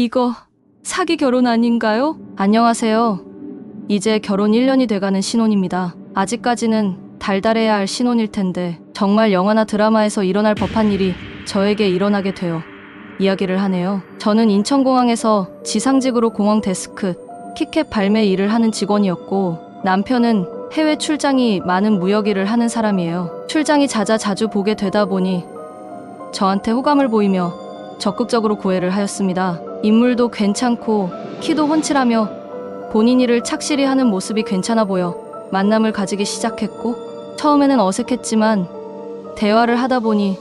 이거 사기 결혼 아닌가요? 안녕하세요. 이제 결혼 1년이 돼가는 신혼입니다. 아직까지는 달달해야 할 신혼일 텐데 정말 영화나 드라마에서 일어날 법한 일이 저에게 일어나게 되어 이야기를 하네요. 저는 인천공항에서 지상직으로 공항 데스크, 키캡 발매 일을 하는 직원이었고 남편은 해외 출장이 많은 무역 일을 하는 사람이에요. 출장이 잦아 자주 보게 되다 보니 저한테 호감을 보이며 적극적으로 구애를 하였습니다. 인물도 괜찮고 키도 훤칠하며 본인 일을 착실히 하는 모습이 괜찮아 보여 만남을 가지기 시작했고 처음에는 어색했지만 대화를 하다 보니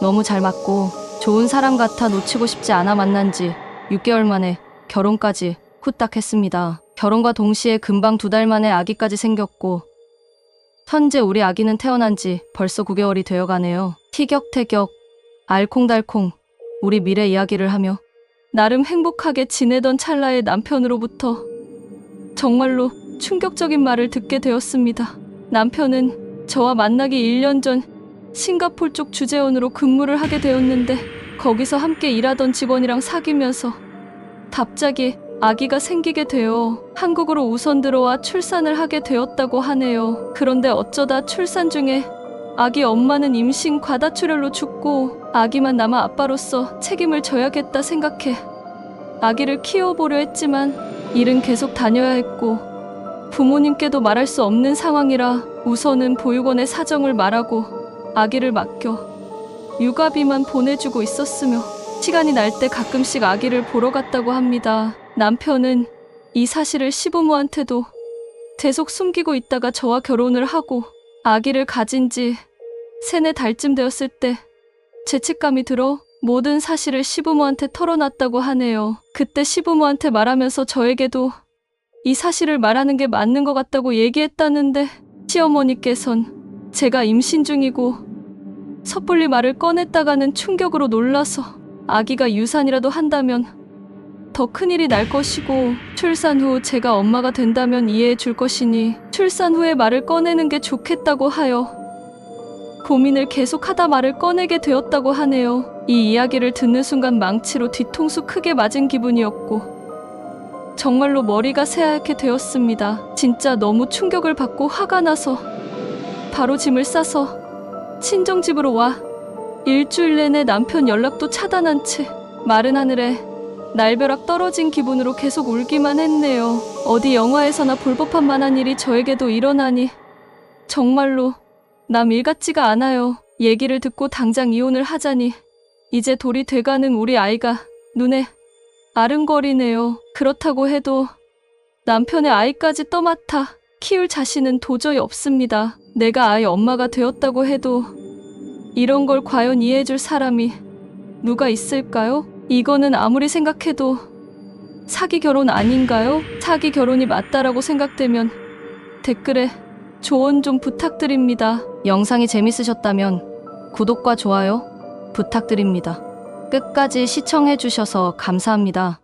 너무 잘 맞고 좋은 사람 같아 놓치고 싶지 않아 만난 지 6개월 만에 결혼까지 후딱 했습니다. 결혼과 동시에 금방 두 달 만에 아기까지 생겼고 현재 우리 아기는 태어난 지 벌써 9개월이 되어 가네요. 티격태격, 알콩달콩, 우리 미래 이야기를 하며 나름 행복하게 지내던 찰나의 남편으로부터 정말로 충격적인 말을 듣게 되었습니다. 남편은 저와 만나기 1년 전 싱가폴 쪽 주재원으로 근무를 하게 되었는데 거기서 함께 일하던 직원이랑 사귀면서 갑자기 아기가 생기게 되어 한국으로 우선 들어와 출산을 하게 되었다고 하네요. 그런데 어쩌다 출산 중에 아기 엄마는 임신 과다출혈로 죽고 아기만 남아 아빠로서 책임을 져야겠다 생각해 아기를 키워보려 했지만 일은 계속 다녀야 했고 부모님께도 말할 수 없는 상황이라 우선은 보육원에 사정을 말하고 아기를 맡겨 육아비만 보내주고 있었으며 시간이 날 때 가끔씩 아기를 보러 갔다고 합니다. 남편은 이 사실을 시부모한테도 계속 숨기고 있다가 저와 결혼을 하고 아기를 가진 지 세네 달쯤 되었을 때 죄책감이 들어 모든 사실을 시부모한테 털어놨다고 하네요. 그때 시부모한테 말하면서 저에게도 이 사실을 말하는 게 맞는 것 같다고 얘기했다는데 시어머니께선 제가 임신 중이고 섣불리 말을 꺼냈다가는 충격으로 놀라서 아기가 유산이라도 한다면 더 큰일이 날 것이고 출산 후 제가 엄마가 된다면 이해해 줄 것이니 출산 후에 말을 꺼내는 게 좋겠다고 하여 고민을 계속하다 말을 꺼내게 되었다고 하네요. 이 이야기를 듣는 순간 망치로 뒤통수 크게 맞은 기분이었고 정말로 머리가 새하얗게 되었습니다. 진짜 너무 충격을 받고 화가 나서 바로 짐을 싸서 친정집으로 와 일주일 내내 남편 연락도 차단한 채 마른 하늘에 날벼락 떨어진 기분으로 계속 울기만 했네요. 어디 영화에서나 볼 법한 만한 일이 저에게도 일어나니 정말로 남 일 같지가 않아요. 얘기를 듣고 당장 이혼을 하자니 이제 돌이 돼가는 우리 아이가 눈에 아른거리네요. 그렇다고 해도 남편의 아이까지 떠맡아 키울 자신은 도저히 없습니다. 내가 아이 엄마가 되었다고 해도 이런 걸 과연 이해해줄 사람이 누가 있을까요? 이거는 아무리 생각해도 사기 결혼 아닌가요? 사기 결혼이 맞다라고 생각되면 댓글에 조언 좀 부탁드립니다. 영상이 재밌으셨다면 구독과 좋아요 부탁드립니다. 끝까지 시청해주셔서 감사합니다.